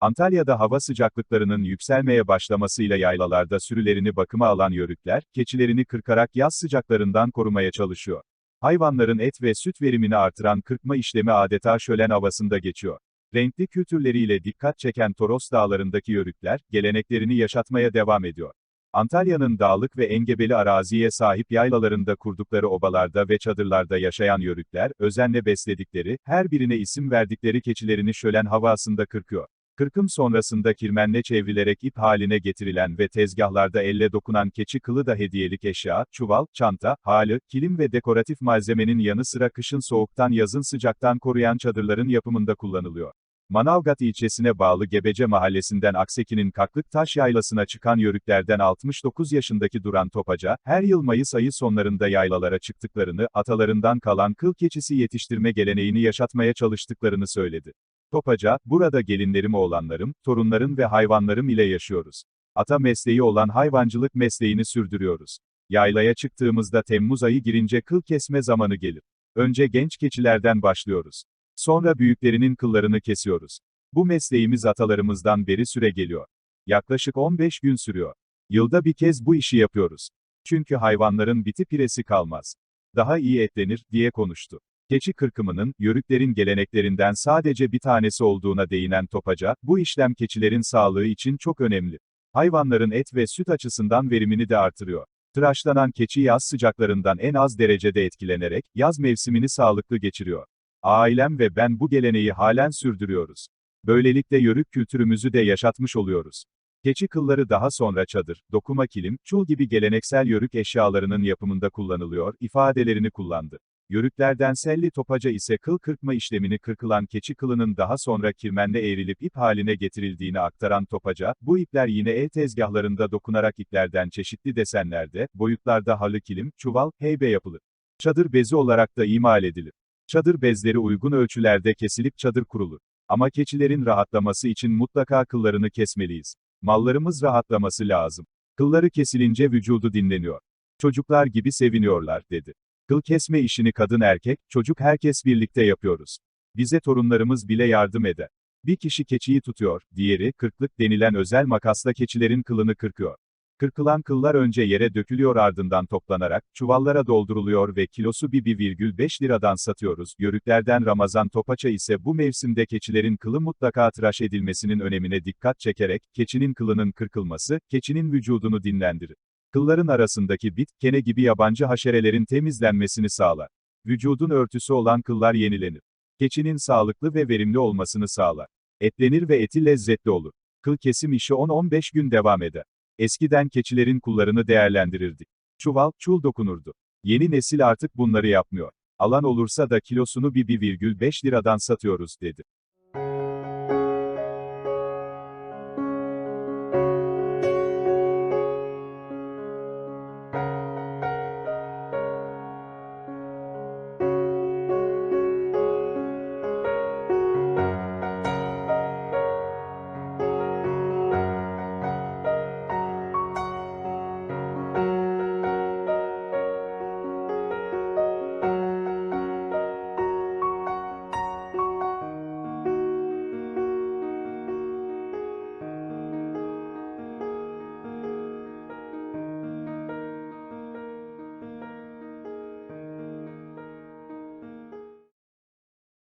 Antalya'da hava sıcaklıklarının yükselmeye başlamasıyla yaylalarda sürülerini bakıma alan yörükler, keçilerini kırkarak yaz sıcaklarından korumaya çalışıyor. Hayvanların et ve süt verimini artıran kırkma işlemi adeta şölen havasında geçiyor. Renkli kültürleriyle dikkat çeken Toros dağlarındaki yörükler, geleneklerini yaşatmaya devam ediyor. Antalya'nın dağlık ve engebeli araziye sahip yaylalarında kurdukları obalarda ve çadırlarda yaşayan yörükler, özenle besledikleri, her birine isim verdikleri keçilerini şölen havasında kırkıyor. Kırkım sonrasında kirmenle çevrilerek ip haline getirilen ve tezgahlarda elle dokunan keçi kılı da hediyelik eşya, çuval, çanta, halı, kilim ve dekoratif malzemenin yanı sıra kışın soğuktan yazın sıcaktan koruyan çadırların yapımında kullanılıyor. Manavgat ilçesine bağlı Gebece mahallesinden Akseki'nin Kaklık Taş Yaylası'na çıkan yörüklerden 69 yaşındaki Duran Topaca, her yıl Mayıs ayı sonlarında yaylalara çıktıklarını, atalarından kalan kıl keçisi yetiştirme geleneğini yaşatmaya çalıştıklarını söyledi. Topaca, burada gelinlerim oğlanlarım, torunlarım ve hayvanlarım ile yaşıyoruz. Ata mesleği olan hayvancılık mesleğini sürdürüyoruz. Yaylaya çıktığımızda Temmuz ayı girince kıl kesme zamanı gelir. Önce genç keçilerden başlıyoruz. Sonra büyüklerinin kıllarını kesiyoruz. Bu mesleğimiz atalarımızdan beri süre geliyor. Yaklaşık 15 gün sürüyor. Yılda bir kez bu işi yapıyoruz. Çünkü hayvanların biti piresi kalmaz. Daha iyi etlenir, diye konuştu. Keçi kırkımının, yörüklerin geleneklerinden sadece bir tanesi olduğuna değinen Topaca, bu işlem keçilerin sağlığı için çok önemli. Hayvanların et ve süt açısından verimini de artırıyor. Tıraşlanan keçi yaz sıcaklarından en az derecede etkilenerek, yaz mevsimini sağlıklı geçiriyor. Ailem ve ben bu geleneği halen sürdürüyoruz. Böylelikle yörük kültürümüzü de yaşatmış oluyoruz. Keçi kılları daha sonra çadır, dokuma kilim, çul gibi geleneksel yörük eşyalarının yapımında kullanılıyor, ifadelerini kullandı. Yörüklerden selli topaca ise kıl kırpma işlemini kırkılan keçi kılının daha sonra kirmenle eğrilip ip haline getirildiğini aktaran topaca, bu ipler yine el tezgahlarında dokunarak iplerden çeşitli desenlerde, boyutlarda halı kilim, çuval, heybe yapılır. Çadır bezi olarak da imal edilir. Çadır bezleri uygun ölçülerde kesilip çadır kurulur. Ama keçilerin rahatlaması için mutlaka kıllarını kesmeliyiz. Mallarımız rahatlaması lazım. Kılları kesilince vücudu dinleniyor. Çocuklar gibi seviniyorlar, dedi. Kıl kesme işini kadın erkek, çocuk herkes birlikte yapıyoruz. Bize torunlarımız bile yardım eder. Bir kişi keçiyi tutuyor, diğeri, kırklık denilen özel makasla keçilerin kılını kırkıyor. Kırkılan kıllar önce yere dökülüyor ardından toplanarak, çuvallara dolduruluyor ve kilosu 1,5 liradan satıyoruz. Yörüklerden Ramazan Topaça ise bu mevsimde keçilerin kılı mutlaka tıraş edilmesinin önemine dikkat çekerek, keçinin kılının kırkılması, keçinin vücudunu dinlendirir. Kılların arasındaki bit, kene gibi yabancı haşerelerin temizlenmesini sağlar. Vücudun örtüsü olan kıllar yenilenir. Keçinin sağlıklı ve verimli olmasını sağlar. Etlenir ve eti lezzetli olur. Kıl kesim işi 10-15 gün devam eder. Eskiden keçilerin kullarını değerlendirirdik. Çuval, çul dokunurdu. Yeni nesil artık bunları yapmıyor. Alan olursa da kilosunu 1,5 liradan satıyoruz, dedi.